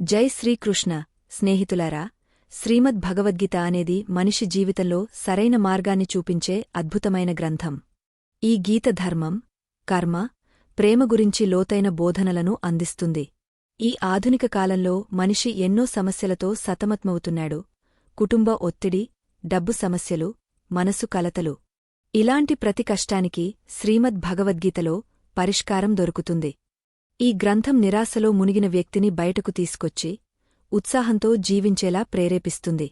జై శ్రీకృష్ణ. స్నేహితులారా శ్రీమద్ భగవద్గీత అనేది మనిషి జీవితంలో సరైన మార్గాన్ని చూపించే అద్భుతమైన గ్రంథం. ఈ గీత ధర్మం కర్మ ప్రేమ గురించి లోతైన బోధనలను అందిస్తుంది. ఈ ఆధునిక కాలంలో మనిషి ఎన్నో సమస్యలతో సతమతమవుతున్నాడు. కుటుంబ ఒత్తిడి డబ్బు సమస్యలు మనసు కలతలు. ఇలాంటి ప్రతి కష్టానికి శ్రీమద్ భగవద్గీతలో పరిష్కారం దొరుకుతుంది. ఈ గ్రంథం నిరాశలో మునిగిన వ్యక్తిని బయటకు తీసుకొచ్చి ఉత్సాహంతో జీవించేలా ప్రేరేపిస్తుంది.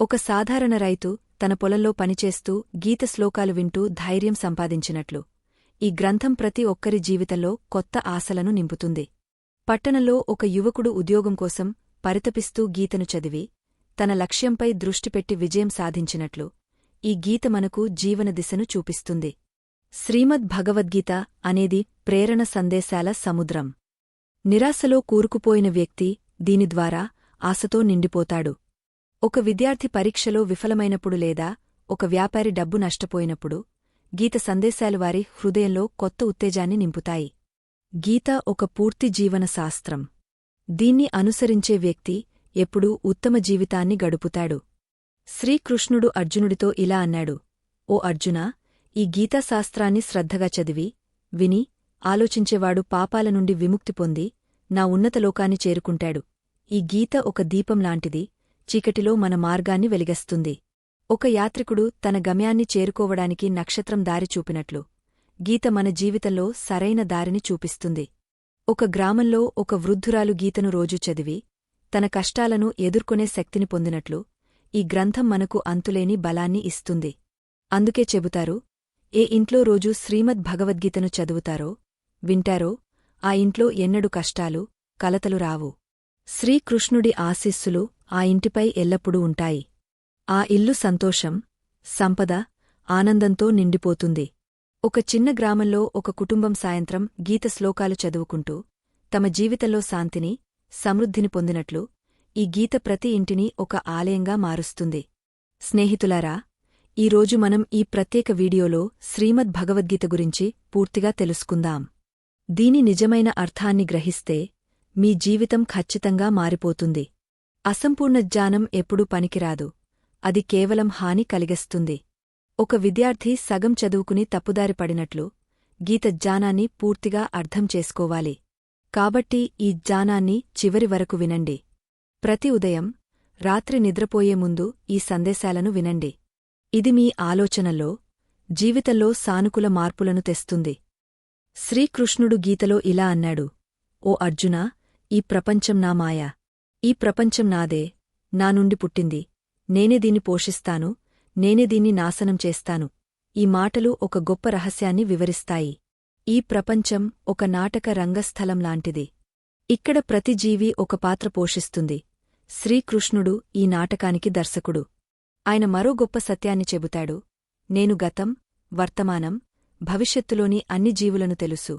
ఒక సాధారణ రైతు తన పొలంలో పనిచేస్తూ గీత శ్లోకాలు వింటూ ధైర్యం సంపాదించినట్లు. ఈ గ్రంథం ప్రతి ఒక్కరి జీవితంలో కొత్త ఆశలను నింపుతుంది. పట్టణంలో ఒక యువకుడు ఉద్యోగం కోసం పరితపిస్తూ గీతను చదివి తన లక్ష్యంపై దృష్టిపెట్టి విజయం సాధించినట్లు ఈ గీత మనకు జీవన దిశను చూపిస్తుంది. శ్రీమద్ భగవద్గీత అనేది ప్రేరణ సందేశాల సముద్రం. నిరాశలో కూరుకుపోయిన వ్యక్తి దీని ద్వారా ఆశతో నిండిపోతాడు. ఒక విద్యార్థి పరీక్షలో విఫలమైనప్పుడు లేదా ఒక వ్యాపారి డబ్బు నష్టపోయినప్పుడు గీత సందేశాలు వారి హృదయంలో కొత్త ఉత్తేజాన్ని నింపుతాయి. గీత ఒక పూర్తి జీవన శాస్త్రం. దీన్ని అనుసరించే వ్యక్తి ఎప్పుడూ ఉత్తమ జీవితాన్ని గడుపుతాడు. శ్రీకృష్ణుడు అర్జునుడితో ఇలా అన్నాడు ఓ అర్జునా ఈ గీతాశాస్త్రాన్ని శ్రద్ధగా చదివి విని ఆలోచించేవాడు పాపాల నుండి విముక్తి పొంది నా ఉన్నత లోకాన్ని చేరుకుంటాడు. ఈ గీత ఒక దీపం లాంటిది చీకటిలో మన మార్గాన్ని వెలిగస్తుంది. ఒక యాత్రికుడు తన గమ్యాన్ని చేరుకోవడానికి నక్షత్రం దారి చూపినట్లు గీత మన జీవితంలో సరైన దారిని చూపిస్తుంది. ఒక గ్రామంలో ఒక వృద్ధురాలు గీతను రోజూ చదివి తన కష్టాలను ఎదుర్కొనే శక్తిని పొందినట్లు ఈ గ్రంథం మనకు అంతులేని బలాన్ని ఇస్తుంది. అందుకే చెబుతారు ఏ ఇంట్లో రోజూ శ్రీమద్ భగవద్గీతను చదువుతారో వింటారో ఆ ఇంట్లో ఎన్నడు కష్టాలు కలతలు రావు. శ్రీకృష్ణుడి ఆశీస్సులు ఆ ఇంటిపై ఎల్లప్పుడూ ఉంటాయి. ఆ ఇల్లు సంతోషం సంపద ఆనందంతో నిండిపోతుంది. ఒక చిన్న గ్రామంలో ఒక కుటుంబం సాయంత్రం గీత శ్లోకాలు చదువుకుంటూ తమ జీవితంలో శాంతిని సమృద్ధిని పొందినట్లు ఈ గీత ప్రతి ఇంటిని ఒక ఆలయంగా మారుస్తుంది. స్నేహితులారా ఈరోజు మనం ఈ ప్రత్యేక వీడియోలో శ్రీమద్ భగవద్గీత గురించి పూర్తిగా తెలుసుకుందాం. దీని నిజమైన అర్థాన్ని గ్రహిస్తే మీ జీవితం ఖచ్చితంగా మారిపోతుంది. అసంపూర్ణ జ్ఞానం ఎప్పుడూ పనికిరాదు. అది కేవలం హాని కలిగిస్తుంది. ఒక విద్యార్థి సగం చదువుకుని తప్పుదారి పడినట్లు గీత జ్ఞానాన్ని పూర్తిగా అర్థం చేసుకోవాలి. కాబట్టి ఈ జ్ఞానాన్ని చివరి వరకు వినండి. ప్రతి ఉదయం రాత్రి నిద్రపోయే ముందు ఈ సందేశాలను వినండి. ఇది మీ ఆలోచనల్లో జీవితంలో సానుకూల మార్పులను తెస్తుంది. శ్రీకృష్ణుడు గీతలో ఇలా అన్నాడు ఓ అర్జునా ఈ ప్రపంచం నా మాయా. ఈ ప్రపంచం నాదే నా నుండి పుట్టింది. నేనే దీన్ని పోషిస్తాను నేనే దీన్ని నాశనం చేస్తాను. ఈ మాటలు ఒక గొప్ప రహస్యాన్ని వివరిస్తాయి. ఈ ప్రపంచం ఒక నాటక రంగస్థలం లాంటిది. ఇక్కడ ప్రతి జీవి ఒక పాత్ర పోషిస్తుంది. శ్రీకృష్ణుడు ఈ నాటకానికి దర్శకుడు. ఆయన మరో గొప్ప సత్యాన్ని చెబుతాడు. నేను గతం వర్తమానం భవిష్యత్తులోని అన్ని జీవులను తెలుసు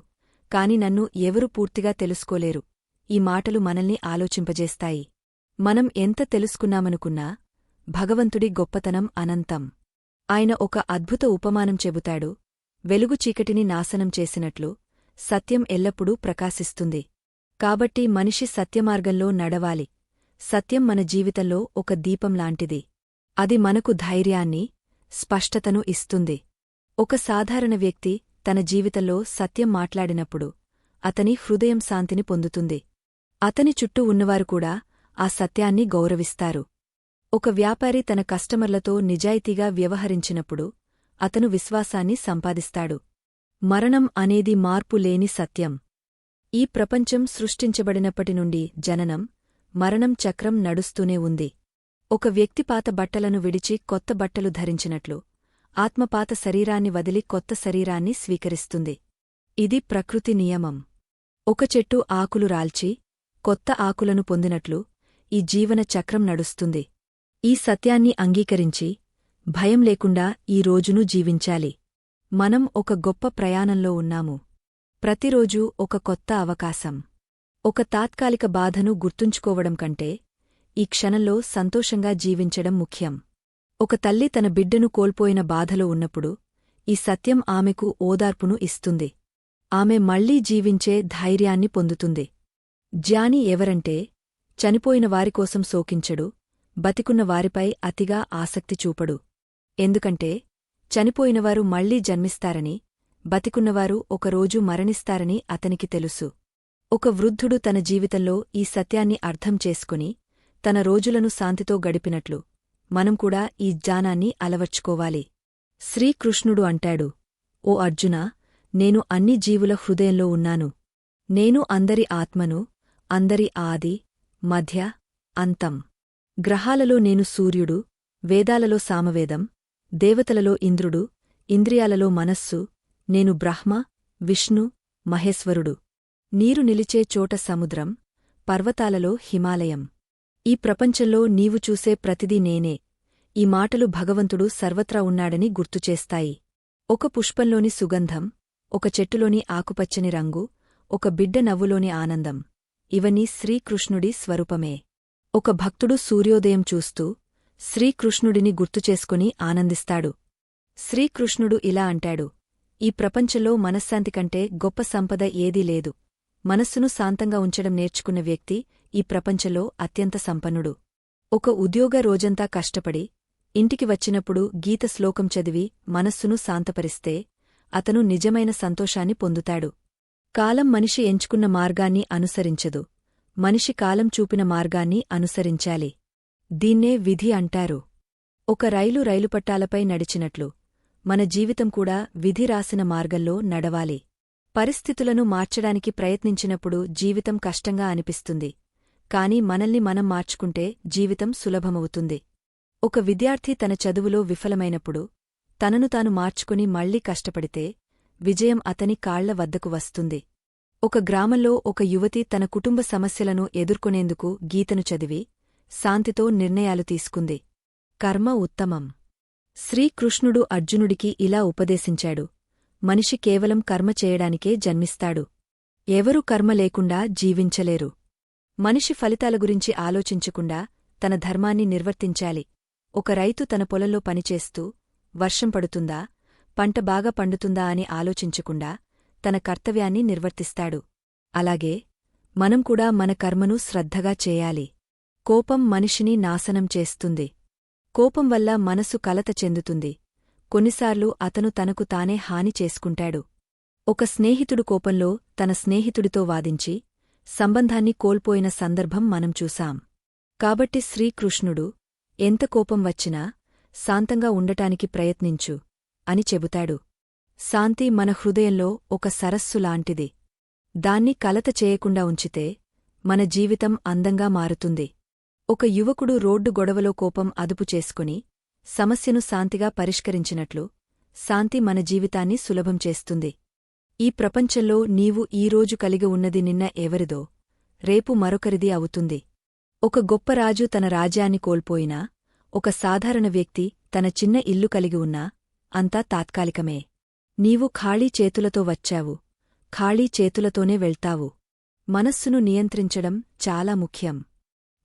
కాని నన్ను ఎవరు పూర్తిగా తెలుసుకోలేరు. ఈ మాటలు మనల్ని ఆలోచింపజేస్తాయి. మనం ఎంత తెలుసుకున్నామనుకున్నా భగవంతుడి గొప్పతనం అనంతం. ఆయన ఒక అద్భుత ఉపమానం చెబుతాడు. వెలుగు చీకటిని నాశనం చేసినట్లు సత్యం ఎల్లప్పుడూ ప్రకాశిస్తుంది. కాబట్టి మనిషి సత్యమార్గంలో నడవాలి. సత్యం మన జీవితంలో ఒక దీపంలాంటిది అది మనకు ధైర్యాన్ని స్పష్టతను ఇస్తుంది. ఒక సాధారణ వ్యక్తి తన జీవితంలో సత్యం మాట్లాడినప్పుడు అతని హృదయం శాంతిని పొందుతుంది. అతని చుట్టూ ఉన్నవారు కూడా ఆ సత్యాన్ని గౌరవిస్తారు. ఒక వ్యాపారి తన కస్టమర్లతో నిజాయితీగా వ్యవహరించినప్పుడు అతను విశ్వాసాన్ని సంపాదిస్తాడు. మరణం అనేది మార్పు లేని సత్యం. ఈ ప్రపంచం సృష్టించబడినప్పటి నుండి జననం మరణం చక్రం నడుస్తూనే ఉంది. ఒక వ్యక్తి పాత బట్టలను విడిచి కొత్త బట్టలు ధరించినట్లు. ఆత్మపాత శరీరాన్ని వదిలి కొత్త శరీరాన్ని స్వీకరిస్తుంది. ఇది ప్రకృతి నియమం. ఒక చెట్టు ఆకులు రాల్చి కొత్త ఆకులను పొందినట్లు ఈ జీవన చక్రం నడుస్తుంది. ఈ సత్యాన్ని అంగీకరించి భయం లేకుండా ఈ రోజును జీవించాలి. మనం ఒక గొప్ప ప్రయాణంలో ఉన్నాము. ప్రతిరోజూ ఒక కొత్త అవకాశం. ఒక తాత్కాలిక బాధను గుర్తుంచుకోవడం కంటే ఈ క్షణంలో సంతోషంగా జీవించడం ముఖ్యం. ఒక తల్లి తన బిడ్డను కోల్పోయిన బాధలో ఉన్నప్పుడు ఈ సత్యం ఆమెకు ఓదార్పును ఇస్తుంది. ఆమె మళ్ళీ జీవించే ధైర్యాన్ని పొందుతుంది. జ్యాని ఎవరంటే చనిపోయిన వారికోసం శోకించడు బతికున్న వారిపై అతిగా ఆసక్తి చూపడు. ఎందుకంటే చనిపోయినవారు మళ్ళీ జన్మిస్తారని బతికున్నవారు ఒకరోజు మరణిస్తారని అతనికి తెలుసు. ఒక వృద్ధుడు తన జీవితంలో ఈ సత్యాన్ని అర్థం చేసుకుని తన రోజులను శాంతితో గడిపినట్లు. మనం కూడా ఈ జ్ఞానాన్ని అలవర్చుకోవాలి. శ్రీకృష్ణుడు అంటాడు ఓ అర్జునా నేను అన్ని జీవుల హృదయంలో ఉన్నాను. నేను అందరి ఆత్మను అందరి ఆది మధ్య అంతం. గ్రహాలలో నేను సూర్యుడు వేదాలలో సామవేదం దేవతలలో ఇంద్రుడు ఇంద్రియాలలో మనస్సు నేను బ్రహ్మ విష్ణు మహేశ్వరుడు. నీరు నిలిచే చోట సముద్రం పర్వతాలలో హిమాలయం. ఈ ప్రపంచంలో నీవు చూసే ప్రతిదీ నేనే. ఈ మాటలు భగవంతుడు సర్వత్రా ఉన్నాడని గుర్తుచేస్తాయి ఒక పుష్పంలోని సుగంధం ఒక చెట్టులోని ఆకుపచ్చని రంగు ఒక బిడ్డ నవ్వులోని ఆనందం. ఇవన్నీ శ్రీకృష్ణుడి స్వరూపమే. ఒక భక్తుడు సూర్యోదయం చూస్తూ శ్రీకృష్ణుడిని గుర్తుచేసుకుని ఆనందిస్తాడు. శ్రీకృష్ణుడు ఇలా అంటాడు ఈ ప్రపంచంలో మనశ్శాంతి కంటే గొప్ప సంపద ఏదీ లేదు. మనస్సును శాంతంగా ఉంచడం నేర్చుకున్న వ్యక్తి ఈ ప్రపంచంలో అత్యంత సంపన్నుడు. ఒక ఉద్యోగ రోజంతా కష్టపడి ఇంటికి వచ్చినప్పుడు గీత శ్లోకం చదివి మనస్సును శాంతపరిస్తే అతను నిజమైన సంతోషాన్ని పొందుతాడు. కాలం మనిషి ఎంచుకున్న మార్గాన్ని అనుసరించదు. మనిషి కాలం చూపిన మార్గాన్ని అనుసరించాలి. దీన్నే విధి అంటారు. ఒక రైలు రైలుపట్టాలపై నడిచినట్లు మన జీవితం కూడా విధి రాసిన మార్గంలో నడవాలి. పరిస్థితులను మార్చడానికి ప్రయత్నించినప్పుడు జీవితం కష్టంగా అనిపిస్తుంది. కాని మనల్ని మనం మార్చుకుంటే జీవితం సులభమవుతుంది. ఒక విద్యార్థి తన చదువులో విఫలమైనప్పుడు తనను తాను మార్చుకుని మళ్ళీ కష్టపడితే విజయం అతని కాళ్ళ వద్దకు వస్తుంది. ఒక గ్రామంలో ఒక యువతి తన కుటుంబ సమస్యలను ఎదుర్కొనేందుకు గీతను చదివి శాంతితో నిర్ణయాలు తీసుకుంది. కర్మ ఉత్తమం. శ్రీకృష్ణుడు అర్జునుడికి ఇలా ఉపదేశించాడు. మనిషి కేవలం కర్మ చేయడానికే జన్మిస్తాడు. ఎవరూ కర్మ లేకుండా జీవించలేరు. మనిషి ఫలితాల గురించి ఆలోచించకుండా తన ధర్మాన్ని నిర్వర్తించాలి. ఒక రైతు తన పొలంలో పనిచేస్తూ వర్షం పడుతుందా పంట బాగా పండుతుందా అని ఆలోచించకుండా తన కర్తవ్యాన్ని నిర్వర్తిస్తాడు. అలాగే మనం కూడా మన కర్మను శ్రద్ధగా చేయాలి. కోపం మనిషిని నాశనం చేస్తుంది. కోపం వల్ల మనసు కలత చెందుతుంది. కొన్నిసార్లు అతను తనకు తానే హాని చేసుకుంటాడు. ఒక స్నేహితుడు కోపంలో తన స్నేహితుడితో వాదించి సంబంధాన్ని కోల్పోయిన సందర్భం మనం చూశాం. కాబట్టి శ్రీకృష్ణుడు ఎంత కోపం వచ్చినా శాంతంగా ఉండటానికి ప్రయత్నించు అని చెబుతాడు. శాంతి మన హృదయంలో ఒక సరస్సు లాంటిది. దాన్ని కలత చేయకుండా ఉంచితే మన జీవితం అందంగా మారుతుంది. ఒక యువకుడు రోడ్డు గొడవలో కోపం అదుపు చేసుకుని సమస్యను శాంతిగా పరిష్కరించినట్లు శాంతి మన జీవితాన్ని సులభం చేస్తుంది. ఈ ప్రపంచంలో నీవు ఈరోజు కలిగి ఉన్నది నిన్న ఎవరిదో? రేపు మరొకరిది అవుతుంది. ఒక గొప్ప రాజు తన రాజ్యాన్ని కోల్పోయినా ఒక సాధారణ వ్యక్తి తన చిన్న ఇల్లు కలిగి ఉన్నా అంతా తాత్కాలికమే. నీవు ఖాళీ చేతులతో వచ్చావు ఖాళీ చేతులతోనే వెళ్తావు. మనస్సును నియంత్రించడం చాలా ముఖ్యం.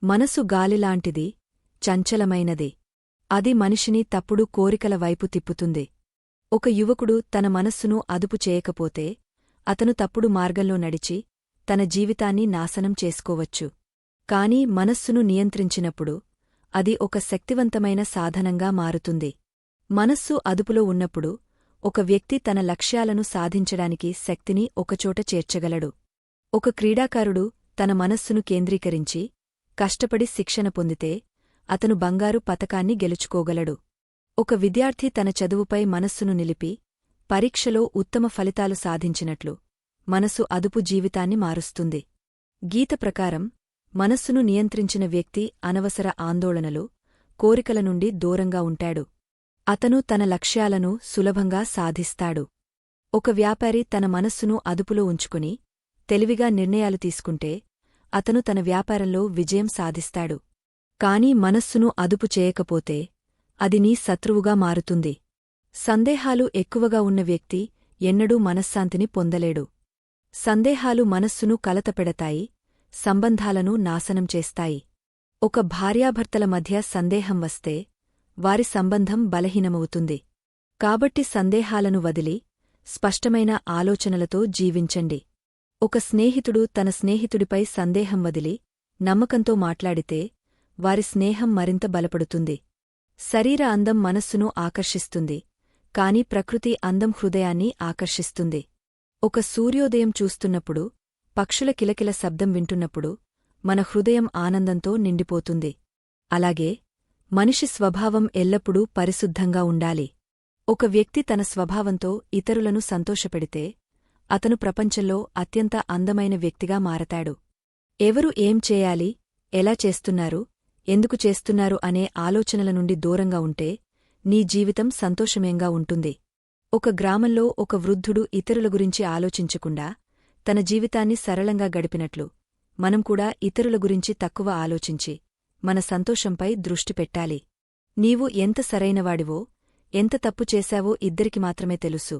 మనసు గాలిలాంటిది చంచలమైనది. అది మనిషిని తప్పుడు కోరికల వైపు తిప్పుతుంది. ఒక యువకుడు తన మనస్సును అదుపు చేయకపోతే అతను తప్పుడు మార్గంలో నడిచి తన జీవితాన్ని నాశనం చేసుకోవచ్చు. కాని మనస్సును నియంత్రించినప్పుడు అది ఒక శక్తివంతమైన సాధనంగా మారుతుంది. మనస్సు అదుపులో ఉన్నప్పుడు ఒక వ్యక్తి తన లక్ష్యాలను సాధించడానికి శక్తిని ఒకచోట చేర్చగలడు. ఒక క్రీడాకారుడు తన మనస్సును కేంద్రీకరించి కష్టపడి శిక్షణ పొందితే అతను బంగారు పతకాన్ని గెలుచుకోగలడు. ఒక విద్యార్థి తన చదువుపై మనస్సును నిలిపి పరీక్షలో ఉత్తమ ఫలితాలు సాధించినట్లు మనసు అదుపు జీవితాన్ని మారుస్తుంది. గీత ప్రకారం మనస్సును నియంత్రించిన వ్యక్తి అనవసర ఆందోళనలు కోరికల నుండి దూరంగా ఉంటాడు. అతను తన లక్ష్యాలను సులభంగా సాధిస్తాడు. ఒక వ్యాపారి తన మనస్సును అదుపులో ఉంచుకుని తెలివిగా నిర్ణయాలు తీసుకుంటే అతను తన వ్యాపారంలో విజయం సాధిస్తాడు. కాని మనస్సును అదుపు చేయకపోతే అది నీ శత్రువుగా మారుతుంది. సందేహాలు ఎక్కువగా ఉన్న వ్యక్తి ఎన్నడూ మనశ్శాంతిని పొందలేడు. సందేహాలు మనస్సును కలతపెడతాయి సంబంధాలను నాశనం చేస్తాయి. ఒక భార్యాభర్తల మధ్య సందేహం వస్తే వారి సంబంధం బలహీనమవుతుంది. కాబట్టి సందేహాలను వదిలి స్పష్టమైన ఆలోచనలతో జీవించండి. ఒక స్నేహితుడు తన స్నేహితుడిపై సందేహం వదిలి నమ్మకంతో మాట్లాడితే వారి స్నేహం మరింత బలపడుతుంది. శరీర అందం మనస్సును ఆకర్షిస్తుంది కాని ప్రకృతి అందం హృదయాన్ని ఆకర్షిస్తుంది. ఒక సూర్యోదయం చూస్తున్నప్పుడు పక్షుల కిలకిల శబ్దం వింటున్నప్పుడు మన హృదయం ఆనందంతో నిండిపోతుంది. అలాగే మనిషి స్వభావం ఎల్లప్పుడూ పరిశుద్ధంగా ఉండాలి. ఒక వ్యక్తి తన స్వభావంతో ఇతరులను సంతోషపెడితే అతను ప్రపంచంలో అత్యంత అందమైన వ్యక్తిగా మారతాడు. ఎవరు ఏం చేయాలి ఎలా చేస్తున్నారు ఎందుకు చేస్తున్నారు అనే ఆలోచనల నుండి దూరంగా ఉంటే నీ జీవితం సంతోషమేంగా ఉంటుంది. ఒక గ్రామంలో ఒక వృద్ధుడు ఇతరుల గురించి ఆలోచించకుండా తన జీవితాన్ని సరళంగా గడిపినట్లు మనం కూడా ఇతరుల గురించి తక్కువ ఆలోచించి మన సంతోషంపై దృష్టి పెట్టాలి. నీవు ఎంత సరైనవాడివో ఎంత తప్పు చేశావో ఇద్దరికి మాత్రమే తెలుసు.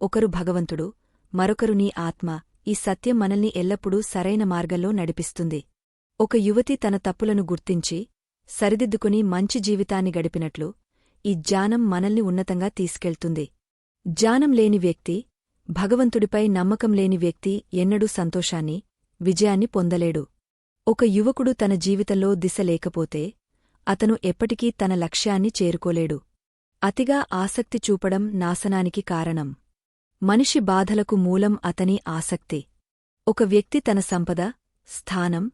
ఒకరు భగవంతుడు మరొకరు నీ ఆత్మ. ఈ సత్యం మనల్ని ఎల్లప్పుడూ సరైన మార్గంలో నడిపిస్తుంది. ఒక యువతి తన తప్పులను గుర్తించి సరిదిద్దుకుని మంచి జీవితాన్ని గడిపినట్లు ఈ జ్ఞానం మనల్ని ఉన్నతంగా తీసుకెళ్తుంది. జ్ఞానం లేని వ్యక్తి భగవంతుడిపై నమ్మకం లేని వ్యక్తి ఎన్నడూ సంతోషాన్ని విజయాన్ని పొందలేడు. ఒక యువకుడు తన జీవితంలో దిశ లేకపోతే అతను ఎప్పటికీ తన లక్ష్యాన్ని చేరుకోలేడు. అతిగా ఆసక్తి చూపడం నాశనానికి కారణం. మనిషి బాధలకు మూలం అతని ఆసక్తి. ఒక వ్యక్తి తన సంపద స్థానం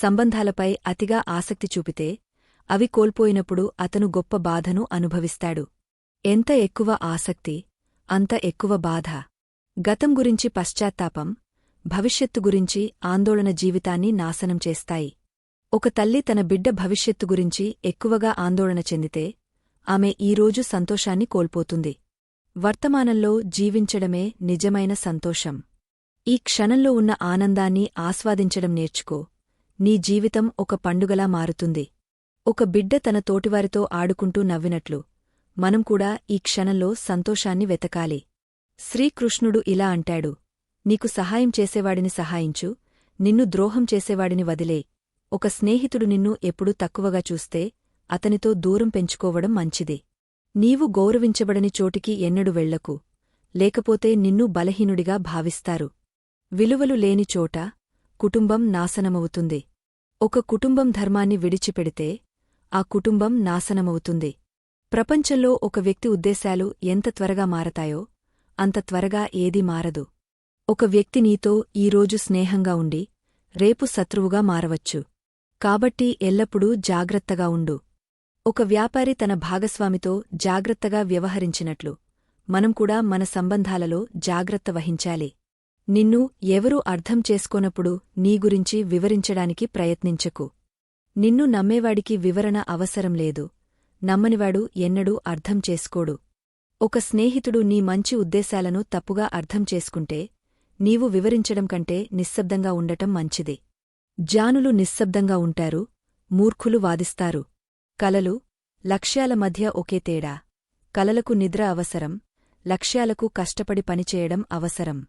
సంబంధాలపై అతిగా ఆసక్తి చూపితే అవి కోల్పోయినప్పుడు అతను గొప్ప బాధను అనుభవిస్తాడు. ఎంత ఎక్కువ ఆసక్తి అంత ఎక్కువ బాధ. గతం గురించి పశ్చాత్తాపం భవిష్యత్తు గురించి ఆందోళన జీవితాన్ని నాశనం చేస్తాయి. ఒక తల్లి తన బిడ్డ భవిష్యత్తు గురించి ఎక్కువగా ఆందోళన చెందితే ఆమె ఈరోజు సంతోషాన్ని కోల్పోతుంది. వర్తమానంలో జీవించడమే నిజమైన సంతోషం. ఈ క్షణంలో ఉన్న ఆనందాన్ని ఆస్వాదించడం నేర్చుకో. నీ జీవితం ఒక పండుగలా మారుతుంది. ఒక బిడ్డ తన తోటివారితో ఆడుకుంటూ నవ్వినట్లు మనం కూడా ఈ క్షణంలో సంతోషాన్ని వెతకాలి. శ్రీకృష్ణుడు ఇలా అంటాడు నీకు సహాయం చేసేవాడిని సహాయించు నిన్ను ద్రోహం చేసేవాడిని వదిలే. ఒక స్నేహితుడు నిన్ను ఎప్పుడూ తక్కువగా చూస్తే అతనితో దూరం పెంచుకోవడం మంచిది. నీవు గౌరవించబడని చోటికి ఎన్నడు వెళ్ళకు లేకపోతే నిన్ను బలహీనుడిగా భావిస్తారు. విలువలు లేని చోట కుటుంబం నాశనమవుతుంది. ఒక కుటుంబం ధర్మాన్ని విడిచిపెడితే ఆ కుటుంబం నాశనమవుతుంది. ప్రపంచంలో ఒక వ్యక్తి ఉద్దేశాలు ఎంత త్వరగా మారతాయో అంత త్వరగా ఏదీ మారదు. ఒక వ్యక్తి నీతో ఈరోజు స్నేహంగా ఉండి రేపు శత్రువుగా మారవచ్చు. కాబట్టి ఎల్లప్పుడూ జాగ్రత్తగా ఉండు. ఒక వ్యాపారి తన భాగస్వామితో జాగ్రత్తగా వ్యవహరించినట్లు మనం కూడా మన సంబంధాలలో జాగ్రత్త వహించాలి. నిన్ను ఎవరూ అర్థం చేసుకోనప్పుడు నీ గురించి వివరించడానికి ప్రయత్నించకు. నిన్ను నమ్మేవాడికి వివరణ అవసరం లేదు. నమ్మనివాడు ఎన్నడూ అర్థం చేసుకోడు. ఒక స్నేహితుడు నీ మంచి ఉద్దేశాలను తప్పుగా అర్థం చేసుకుంటే నీవు వివరించడం కంటే నిశ్శబ్దంగా ఉండటం మంచిది. జానులు నిశ్శబ్దంగా ఉంటారు మూర్ఖులు వాదిస్తారు. కలలు లక్ష్యాల మధ్య ఒకే తేడా. కలలకు నిద్ర అవసరం లక్ష్యాలకు కష్టపడి పనిచేయడం అవసరం.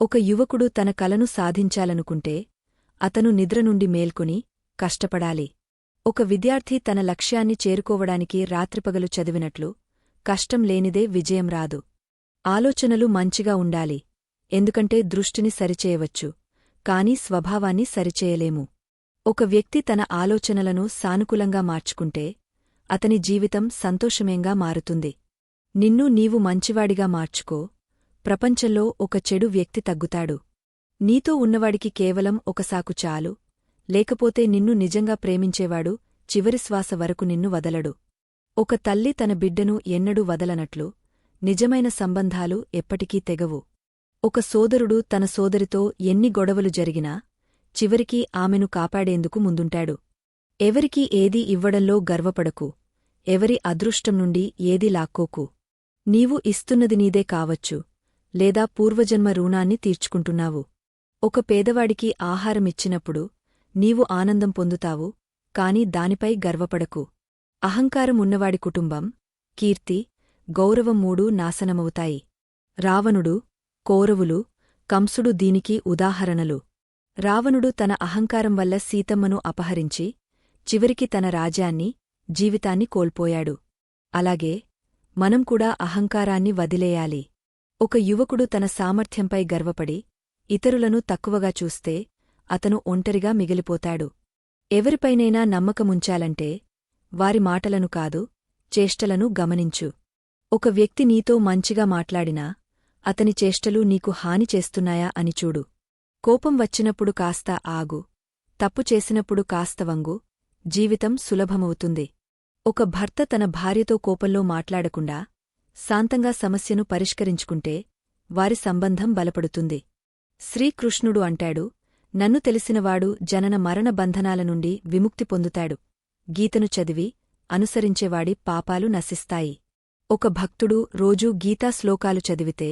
ఒక యువకుడు తన కలను సాధించాలనుకుంటే అతను నిద్ర నుండి మేల్కొని కష్టపడాలి. ఒక విద్యార్థి తన లక్ష్యాన్ని చేరుకోవడానికి రాత్రిపగలు చదివినట్లు కష్టం లేనిదే విజయం రాదు. ఆలోచనలు మంచిగా ఉండాలి. ఎందుకంటే దృష్టిని సరిచేయవచ్చు కాని స్వభావాన్ని సరిచేయలేము. ఒక వ్యక్తి తన ఆలోచనలను సానుకూలంగా మార్చుకుంటే అతని జీవితం సంతోషమేంగా మారుతుంది. నిన్ను నీవు మంచివాడిగా మార్చుకో ప్రపంచంలో ఒక చెడు వ్యక్తి తగ్గుతాడు. నీతో ఉన్నవాడికి కేవలం ఒక సాకు చాలు. లేకపోతే నిన్ను నిజంగా ప్రేమించేవాడు చివరి శ్వాస వరకు నిన్ను వదలడు. ఒక తల్లి తన బిడ్డను ఎన్నడూ వదలనట్లు నిజమైన సంబంధాలు ఎప్పటికీ తెగవు. ఒక సోదరుడు తన సోదరితో ఎన్ని గొడవలు జరిగినా చివరికి ఆమెను కాపాడేందుకు ముందుంటాడు. ఎవరికీ ఏదీ ఇవ్వడంలో గర్వపడకు. ఎవరి అదృష్టం నుండి ఏదీ లాక్కోకు. నీవు ఇస్తున్నది నీదే కావచ్చు. లేదా పూర్వజన్మ రుణాన్ని తీర్చుకుంటున్నావు. ఒక పేదవాడికి ఆహారమిచ్చినప్పుడు నీవు ఆనందం పొందుతావు కాని దానిపై గర్వపడకు. అహంకారం ఉన్నవాడి కుటుంబం కీర్తి గౌరవం మూడూ నాశనమవుతాయి. రావణుడు కౌరవులు కంసుడు దీనికి ఉదాహరణలు. రావణుడు తన అహంకారం వల్ల సీతమ్మను అపహరించి చివరికి తన రాజ్యాన్ని జీవితాన్ని కోల్పోయాడు. అలాగే మనం కూడా అహంకారాన్ని వదిలేయాలి. ఒక యువకుడు తన సామర్థ్యంపై గర్వపడి ఇతరులను తక్కువగా చూస్తే అతను ఒంటరిగా మిగిలిపోతాడు. ఎవరిపైనైనా నమ్మకముంచాలంటే వారి మాటలను కాదు చేష్టలను గమనించు. ఒక వ్యక్తి నీతో మంచిగా మాట్లాడినా అతని చేష్టలు నీకు హాని చేస్తున్నాయా అని చూడు. కోపం వచ్చినప్పుడు కాస్త ఆగు. తప్పు చేసినప్పుడు కాస్త వంగు. జీవితం సులభమవుతుంది. ఒక భర్త తన భార్యతో కోపంలో మాట్లాడకుండా శాంతంగా సమస్యను పరిష్కరించుకుంటే వారి సంబంధం బలపడుతుంది. శ్రీకృష్ణుడు అంటాడు నన్ను తెలిసినవాడు జనన మరణ బంధనాల నుండి విముక్తి పొందుతాడు. గీతను చదివి అనుసరించేవాడి పాపాలు నశిస్తాయి. ఒక భక్తుడు రోజూ గీతా శ్లోకాలు చదివితే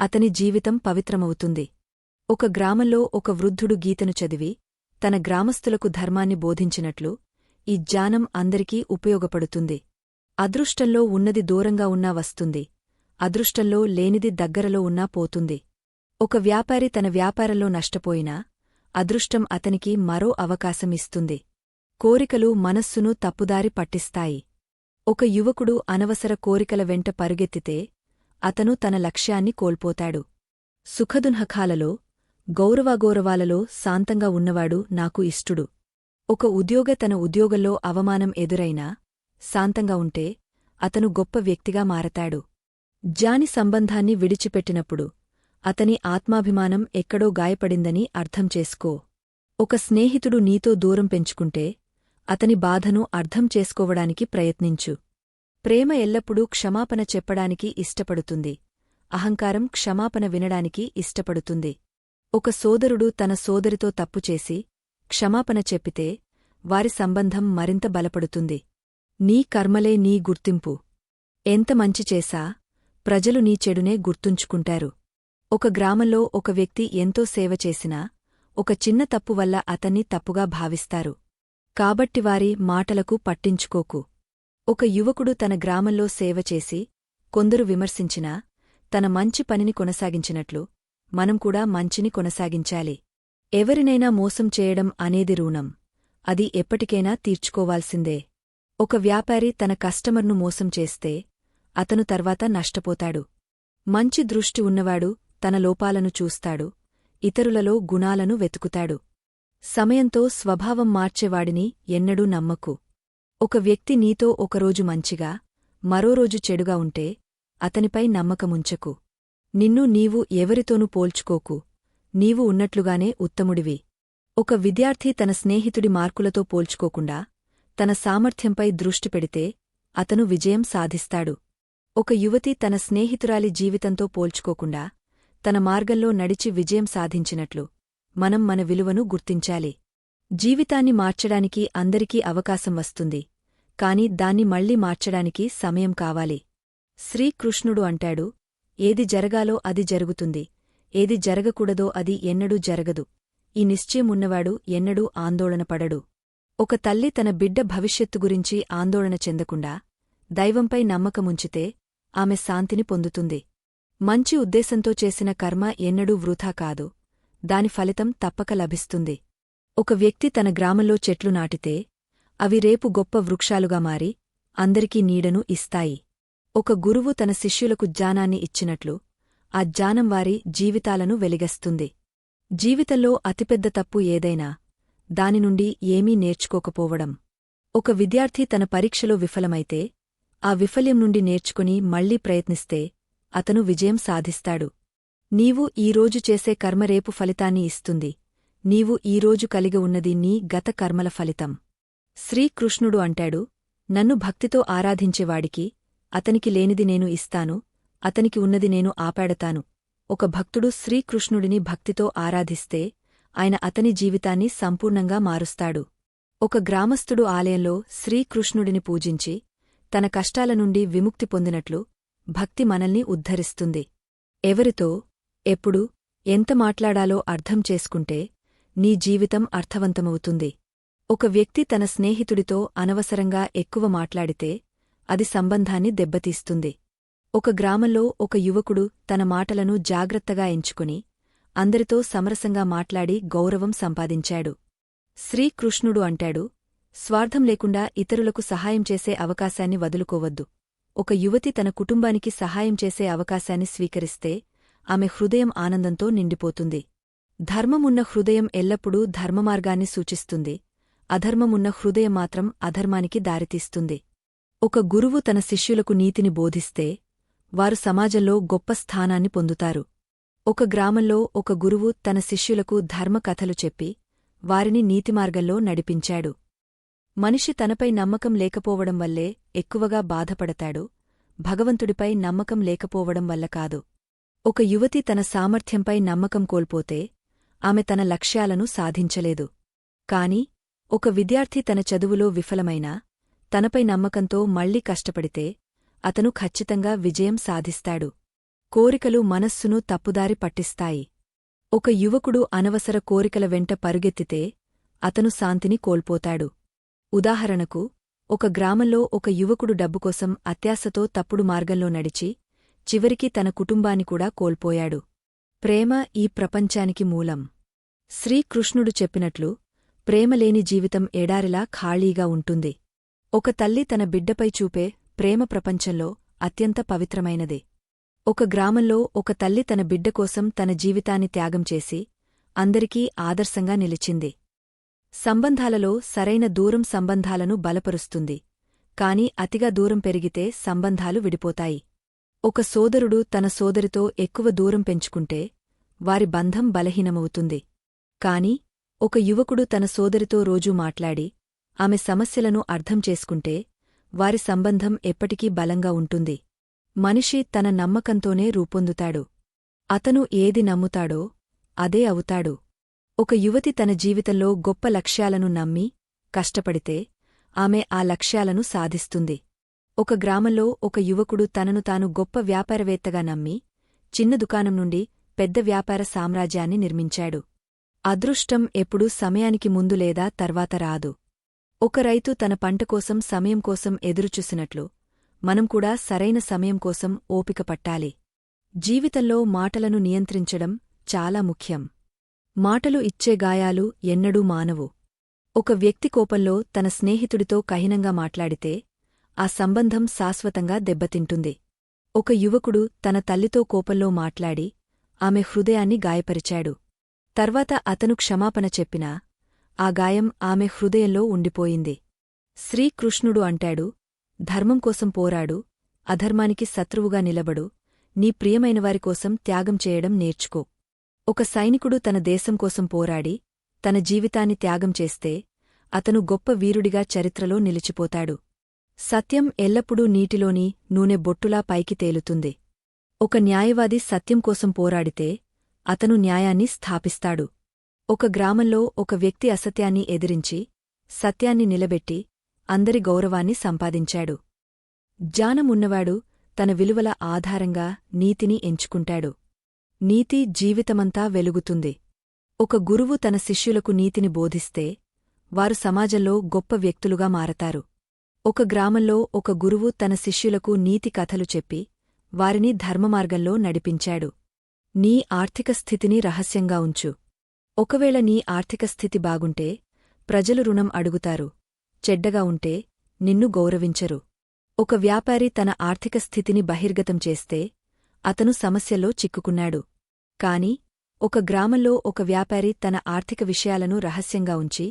అతని జీవితం పవిత్రమవుతుంది. ఒక గ్రామంలో ఒక వృద్ధుడు గీతను చదివి తన గ్రామస్థులకు ధర్మాన్ని బోధించినట్లు ఈ జ్ఞానం అందరికీ ఉపయోగపడుతుంది. అదృష్టంలో ఉన్నది దూరంగా ఉన్నా వస్తుంది. అదృష్టంలో లేనిది దగ్గరలో ఉన్నా పోతుంది. ఒక వ్యాపారి తన వ్యాపారంలో నష్టపోయినా అదృష్టం అతనికి మరో అవకాశం ఇస్తుంది. కోరికలు మనస్సును తప్పుదారి పట్టిస్తాయి. ఒక యువకుడు అనవసర కోరికల వెంట పరుగెత్తితే అతను తన లక్ష్యాన్ని కోల్పోతాడు. సుఖదున్హకాలలో గౌరవగౌరవాలలో శాంతంగా ఉన్నవాడు నాకు ఇష్టుడు. ఒక ఉద్యోగ తన ఉద్యోగంలో అవమానం ఎదురైనా శాంతంగా ఉంటే అతను గొప్ప వ్యక్తిగా మారతాడు. జాని సంబంధాన్ని విడిచిపెట్టినప్పుడు అతని ఆత్మాభిమానం ఎక్కడో గాయపడిందని అర్థం చేసుకో. ఒక స్నేహితుడు నీతో దూరం పెంచుకుంటే అతని బాధను అర్థం చేసుకోవడానికి ప్రయత్నించు. ప్రేమ ఎల్లప్పుడూ క్షమాపణ చెప్పడానికి ఇష్టపడుతుంది. అహంకారం క్షమాపణ వినడానికి ఇష్టపడుతుంది. ఒక సోదరుడు తన సోదరితో తప్పుచేసి క్షమాపణ చెప్పితే వారి సంబంధం మరింత బలపడుతుంది. నీ కర్మలే నీ గుర్తింపు. ఎంత మంచి చేసా ప్రజలు నీ చెడునే గుర్తుంచుకుంటారు. ఒక గ్రామంలో ఒక వ్యక్తి ఎంతో సేవ చేసినా ఒక చిన్న తప్పు వల్ల అతన్ని తప్పుగా భావిస్తారు. కాబట్టి వారి మాటలకు పట్టించుకోకు. ఒక యువకుడు తన గ్రామంలో సేవ చేసి కొందరు విమర్శించినా తన మంచి పనిని కొనసాగించినట్లు మనం కూడా మంచిని కొనసాగించాలి. ఎవరినైనా మోసం చేయడం అనేది రుణం. అది ఎప్పటికైనా తీర్చుకోవాల్సిందే. ఒక వ్యాపారి తన కస్టమర్ను మోసం చేస్తే అతను తర్వాత నష్టపోతాడు. మంచి దృష్టి ఉన్నవాడు తన లోపాలను చూస్తాడు ఇతరులలో గుణాలను వెతుకుతాడు. సమయంతో స్వభావం మార్చేవాడిని ఎన్నడూ నమ్మకు. ఒక వ్యక్తి నీతో ఒకరోజు మంచిగా మరోరోజు చెడుగా ఉంటే అతనిపై నమ్మకముంచకు. నిన్ను నీవు ఎవరితోనూ పోల్చుకోకు నీవు ఉన్నట్లుగానే ఉత్తముడివి. ఒక విద్యార్థి తన స్నేహితుడి మార్కులతో పోల్చుకోకుండా తన సామర్థ్యంపై దృష్టి పెడితే అతను విజయం సాధిస్తాడు. ఒక యువతి తన స్నేహితురాలి జీవితంతో పోల్చుకోకుండా తన మార్గంలో నడిచి విజయం సాధించినట్లు మనం మన విలువను గుర్తించాలి. జీవితాన్ని మార్చడానికి అందరికీ అవకాశం వస్తుంది కాని దాన్ని మళ్ళీ మార్చడానికి సమయం కావాలి. శ్రీకృష్ణుడు అంటాడు ఏది జరగాలో అది జరుగుతుంది ఏది జరగకూడదో అది ఎన్నడూ జరగదు. ఈ నిశ్చయమున్నవాడు ఎన్నడూ ఆందోళనపడడు ఒక తల్లి తన బిడ్డ భవిష్యత్తు గురించి ఆందోళన చెందకుండా దైవంపై నమ్మకముంచితే ఆమె శాంతిని పొందుతుంది. మంచి ఉద్దేశంతో చేసిన కర్మ ఎన్నడూ వృథా కాదు. దాని ఫలితం తప్పక లభిస్తుంది. ఒక వ్యక్తి తన గ్రామంలో చెట్లు నాటితే అవి రేపు గొప్ప వృక్షాలుగా మారి అందరికీ నీడను ఇస్తాయి. ఒక గురువు తన శిష్యులకు జ్ఞానాన్ని ఇచ్చినట్లు ఆ జ్ఞానం వారి జీవితాలను వెలిగస్తుంది. జీవితంలో అతిపెద్ద తప్పు ఏదైనా దాని నుండి ఏమీ నేర్చుకోకపోవడం. ఒక విద్యార్థి తన పరీక్షలో విఫలమైతే ఆ విఫల్యం నుండి నేర్చుకుని మళ్ళీ ప్రయత్నిస్తే అతను విజయం సాధిస్తాడు. నీవు ఈరోజు చేసే కర్మ రేపు ఫలితాన్ని ఇస్తుంది. నీవు ఈరోజు కలిగి ఉన్నది నీ గత కర్మల ఫలితం. శ్రీకృష్ణుడు అంటాడు నన్ను భక్తితో ఆరాధించేవాడికి అతనికి లేనిది నేను ఇస్తాను అతనికి ఉన్నది నేను ఆపాడతాను. ఒక భక్తుడు శ్రీకృష్ణుడిని భక్తితో ఆరాధిస్తే ఆయన అతని జీవితాన్ని సంపూర్ణంగా మారుస్తాడు. ఒక గ్రామస్థుడు ఆలయంలో శ్రీకృష్ణుడిని పూజించి తన కష్టాల నుండి విముక్తి పొందినట్లు భక్తి మనల్ని ఉద్ధరిస్తుంది. ఎవరితో ఎప్పుడు ఎంత మాట్లాడాలో అర్థం చేసుకుంటే నీ జీవితం అర్థవంతమవుతుంది. ఒక వ్యక్తి తన స్నేహితుడితో అనవసరంగా ఎక్కువ మాట్లాడితే అది సంబంధాన్ని దెబ్బతీస్తుంది. ఒక గ్రామంలో ఒక యువకుడు తన మాటలను జాగ్రత్తగా ఎంచుకుని అందరితో సమరసంగా మాట్లాడి గౌరవం సంపాదించాడు. శ్రీకృష్ణుడు అంటాడు స్వార్థం లేకుండా ఇతరులకు సహాయం చేసే అవకాశాన్ని వదులుకోవద్దు. ఒక యువతి తన కుటుంబానికి సహాయం చేసే అవకాశాన్ని స్వీకరిస్తే ఆమె హృదయం ఆనందంతో నిండిపోతుంది. ధర్మమున్న హృదయం ఎల్లప్పుడూ ధర్మమార్గాన్ని సూచిస్తుంది. అధర్మమున్న హృదయం మాత్రం అధర్మానికి దారితీస్తుంది. ఒక గురువు తన శిష్యులకు నీతిని బోధిస్తే వారు సమాజంలో గొప్ప స్థానాన్ని పొందుతారు. ఒక గ్రామంలో ఒక గురువు తన శిష్యులకు ధర్మకథలు చెప్పి వారిని నీతిమార్గంలో నడిపించాడు. మనిషి తనపై నమ్మకం లేకపోవడం వల్లే ఎక్కువగా బాధపడతాడు భగవంతుడిపై నమ్మకం లేకపోవడం వల్ల కాదు. ఒక యువతి తన సామర్థ్యంపై నమ్మకం కోల్పోతే ఆమె తన లక్ష్యాలను సాధించలేదు. కాని ఒక విద్యార్థి తన చదువులో విఫలమైనా తనపై నమ్మకంతో మళ్ళీ కష్టపడితే అతను ఖచ్చితంగా విజయం సాధిస్తాడు. కోరికలు మనస్సును తప్పుదారి పట్టిస్తాయి. ఒక యువకుడు అనవసర కోరికల వెంట పరుగెత్తితే అతను శాంతిని కోల్పోతాడు. ఉదాహరణకు ఒక గ్రామంలో ఒక యువకుడు డబ్బుకోసం అత్యాశతో తప్పుడు మార్గంలో నడిచి చివరికి తన కుటుంబాన్ని కూడా కోల్పోయాడు. ప్రేమ ఈ ప్రపంచానికి మూలం. శ్రీకృష్ణుడు చెప్పినట్లు ప్రేమలేని జీవితం ఎడారిలా ఖాళీగా ఉంటుంది. ఒక తల్లి తన బిడ్డపై చూపే ప్రేమ ప్రపంచంలో అత్యంత పవిత్రమైనది. ఒక గ్రామంలో ఒక తల్లి తన బిడ్డ కోసం తన జీవితాన్ని త్యాగం చేసి అందరికీ ఆదర్శంగా నిలిచింది. సంబంధాలలో సరైన దూరం సంబంధాలను బలపరుస్తుంది. కాని అతిగా దూరం పెరిగితే సంబంధాలు విడిపోతాయి. ఒక సోదరుడు తన సోదరితో ఎక్కువ దూరం పెంచుకుంటే వారి బంధం బలహీనమవుతుంది. కాని ఒక యువకుడు తన సోదరితో రోజూ మాట్లాడి ఆమె సమస్యలను అర్థం చేసుకుంటే వారి సంబంధం ఎప్పటికీ బలంగా ఉంటుంది. మనిషి తన నమ్మకంతోనే రూపొందుతాడు. అతను ఏది నమ్ముతాడో అదే అవుతాడు. ఒక యువతి తన జీవితంలో గొప్ప లక్ష్యాలను నమ్మి కష్టపడితే ఆమె ఆ లక్ష్యాలను సాధిస్తుంది. ఒక గ్రామంలో ఒక యువకుడు తనను తాను గొప్ప వ్యాపారవేత్తగా నమ్మి చిన్న దుకాణం నుండి పెద్ద వ్యాపార సామ్రాజ్యాన్ని నిర్మించాడు. అదృష్టం ఎప్పుడూ సమయానికి ముందు లేదా తర్వాత రాదు. ఒక రైతు తన పంట కోసం సమయం కోసం ఎదురుచూసినట్లు మనం కూడా సరైన సమయం కోసం ఓపిక పట్టాలి. జీవితంలో మాటలను నియంత్రించడం చాలా ముఖ్యం. మాటలు ఇచ్చే గాయాలు ఎన్నడూ మానవు. ఒక వ్యక్తి కోపంలో తన స్నేహితుడితో కహినంగా మాట్లాడితే ఆ సంబంధం శాశ్వతంగా దెబ్బతింటుంది. ఒక యువకుడు తన తల్లితో కోపంలో మాట్లాడి ఆమె హృదయాన్ని గాయపరిచాడు. తర్వాత అతను క్షమాపణ చెప్పినా ఆ గాయం ఆమె హృదయంలో ఉండిపోయింది. శ్రీకృష్ణుడు అంటాడు ధర్మం కోసం పోరాడు అధర్మానికి శత్రువుగా నిలబడు నీ ప్రియమైనవారికోసం త్యాగం చేయడం నేర్చుకో. ఒక సైనికుడు తన దేశం కోసం పోరాడి తన జీవితాన్ని త్యాగం చేస్తే అతను గొప్ప వీరుడిగా చరిత్రలో నిలిచిపోతాడు. సత్యం ఎల్లప్పుడూ నీటిలోని నూనె బొట్టులా పైకి తేలుతుంది. ఒక న్యాయవాది సత్యం కోసం పోరాడితే అతను న్యాయాన్ని స్థాపిస్తాడు. ఒక గ్రామంలో ఒక వ్యక్తి అసత్యాన్ని ఎదిరించి సత్యాన్ని నిలబెట్టి అందరి గౌరవాన్ని సంపాదించాడు. జానమున్నవాడు తన విలువల ఆధారంగా నీతిని ఎంచుకుంటాడు. నీతి జీవితమంతా వెలుగుతుంది. ఒక గురువు తన శిష్యులకు నీతిని బోధిస్తే వారు సమాజంలో గొప్ప వ్యక్తులుగా మారతారు. ఒక గ్రామంలో ఒక గురువు తన శిష్యులకు నీతి కథలు చెప్పి వారిని ధర్మమార్గంలో నడిపించాడు. నీ ఆర్థిక స్థితిని రహస్యంగా ఉంచు. ఒకవేళ నీ ఆర్థిక స్థితి బాగుంటే ప్రజలు రుణం అడుగుతారు. చెడ్డగా ఉంటే నిన్ను గౌరవించరు. ఒక వ్యాపారి తన ఆర్థిక స్థితిని బహిర్గతం చేస్తే అతను సమస్యలో చిక్కుకున్నాడు. కాని ఒక గ్రామంలో ఒక వ్యాపారి తన ఆర్థిక విషయాలను రహస్యంగా ఉంచి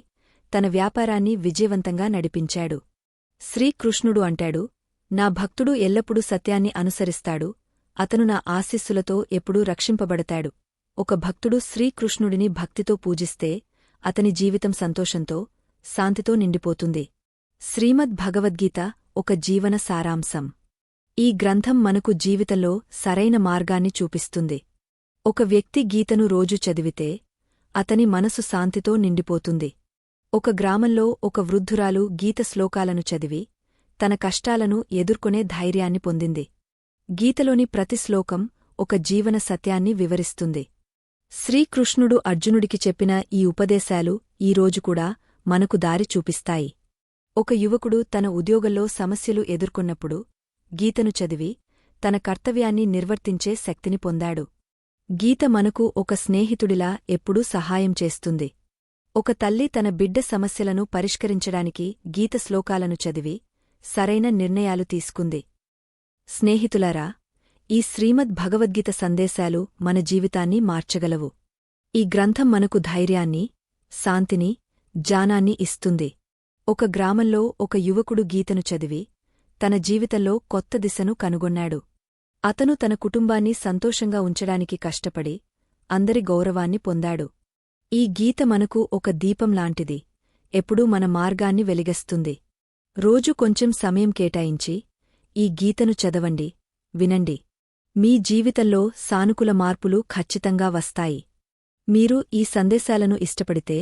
తన వ్యాపారాన్ని విజయవంతంగా నడిపించాడు. శ్రీకృష్ణుడు అంటాడు నా భక్తుడు ఎల్లప్పుడూ సత్యాన్ని అనుసరిస్తాడు అతను నా ఆశీస్సులతో ఎప్పుడూ రక్షింపబడతాడు. ఒక భక్తుడు శ్రీకృష్ణుడిని భక్తితో పూజిస్తే అతని జీవితం సంతోషంతో శాంతితో నిండిపోతుంది. శ్రీమద్ భగవద్గీత ఒక జీవన సారాంశం. ఈ గ్రంథం మనకు జీవితంలో సరైన మార్గాన్ని చూపిస్తుంది. ఒక వ్యక్తి గీతను రోజు చదివితే అతని మనసు శాంతితో నిండిపోతుంది. ఒక గ్రామంలో ఒక వృద్ధురాలు గీత శ్లోకాలను చదివి తన కష్టాలను ఎదుర్కొనే ధైర్యాన్ని పొందింది. గీతలోని ప్రతి శ్లోకం ఒక జీవన సత్యాన్ని వివరిస్తుంది. శ్రీకృష్ణుడు అర్జునుడికి చెప్పిన ఈ ఉపదేశాలు ఈరోజు కూడా మనకు దారి చూపిస్తాయి. ఒక యువకుడు తన ఉద్యోగంలో సమస్యలు ఎదుర్కొన్నప్పుడు గీతను చదివి తన కర్తవ్యాన్ని నిర్వర్తించే శక్తిని పొందాడు. గీత మనకు ఒక స్నేహితుడిలా ఎప్పుడూ సహాయం చేస్తుంది. ఒక తల్లి తన బిడ్డ సమస్యలను పరిష్కరించడానికి గీత శ్లోకాలను చదివి సరైన నిర్ణయాలు తీసుకుంది. స్నేహితులారా ఈ శ్రీమద్ భగవద్గీత సందేశాలు మన జీవితాన్ని మార్చగలవు. ఈ గ్రంథం మనకు ధైర్యాన్ని శాంతిని జానాన్ని ఇస్తుంది. ఒక గ్రామంలో ఒక యువకుడు గీతను చదివి తన జీవితంలో కొత్త దిశను కనుగొన్నాడు. అతను తన కుటుంబాన్ని సంతోషంగా ఉంచడానికి కష్టపడి అందరి గౌరవాన్ని పొందాడు. ఈ గీత మనకు ఒక దీపంలాంటిది ఎప్పుడూ మన మార్గాన్ని వెలిగస్తుంది. రోజు కొంచెం సమయం కేటాయించి ఈ గీతను చదవండి వినండి. మీ జీవితంలో సానుకూల మార్పులు ఖచ్చితంగా వస్తాయి. మీరు ఈ సందేశాలను ఇష్టపడితే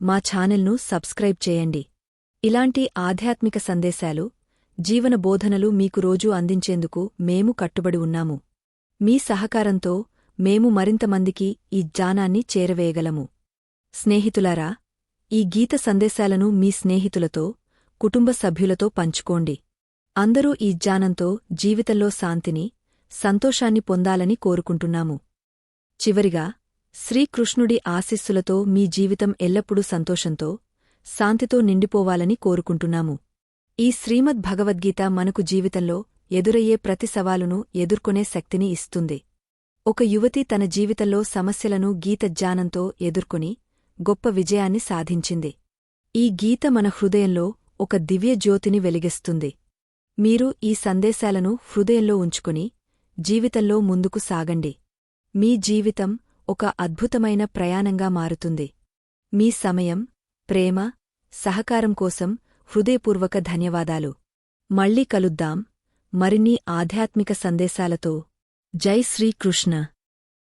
మా ఛానల్ను సబ్స్క్రైబ్ చేయండి. ఇలాంటి ఆధ్యాత్మిక సందేశాలు జీవన బోధనలు మీకు రోజూ అందించేందుకు మేము కట్టుబడి ఉన్నాము. మీ సహకారంతో మేము మరింతమందికి ఈ జానాన్ని చేరవేయగలము. స్నేహితులారా ఈ గీత సందేశాలను మీ స్నేహితులతో కుటుంబ సభ్యులతో పంచుకోండి. అందరూ ఈ జ్ఞానంతో జీవితంలో శాంతిని సంతోషాన్ని పొందాలని కోరుకుంటున్నాము. చివరిగా శ్రీకృష్ణుడి ఆశీస్సులతో మీ జీవితం ఎల్లప్పుడూ సంతోషంతో శాంతితో నిండిపోవాలని కోరుకుంటున్నాము. ఈ శ్రీమద్ భగవద్గీత మనకు జీవితంలో ఎదురయ్యే ప్రతి సవాలును ఎదుర్కొనే శక్తిని ఇస్తుంది. ఒక యువతి తన జీవితంలో సమస్యలను గీత జ్ఞానంతో ఎదుర్కొని గొప్ప విజయాన్ని సాధించింది. ఈ గీత మన హృదయంలో ఒక దివ్య జ్యోతిని వెలిగిస్తుంది. మీరు ఈ సందేశాలను హృదయంలో ఉంచుకుని జీవితంలో ముందుకు సాగండి. మీ జీవితం ఒక అద్భుతమైన ప్రయాణంగా మారుతుంది. మీ సమయం ప్రేమ సహకారం కోసం హృదయపూర్వక ధన్యవాదాలు. మళ్ళీ కలుద్దాం మరిన్ని ఆధ్యాత్మిక సందేశాలతో. జై శ్రీకృష్ణ.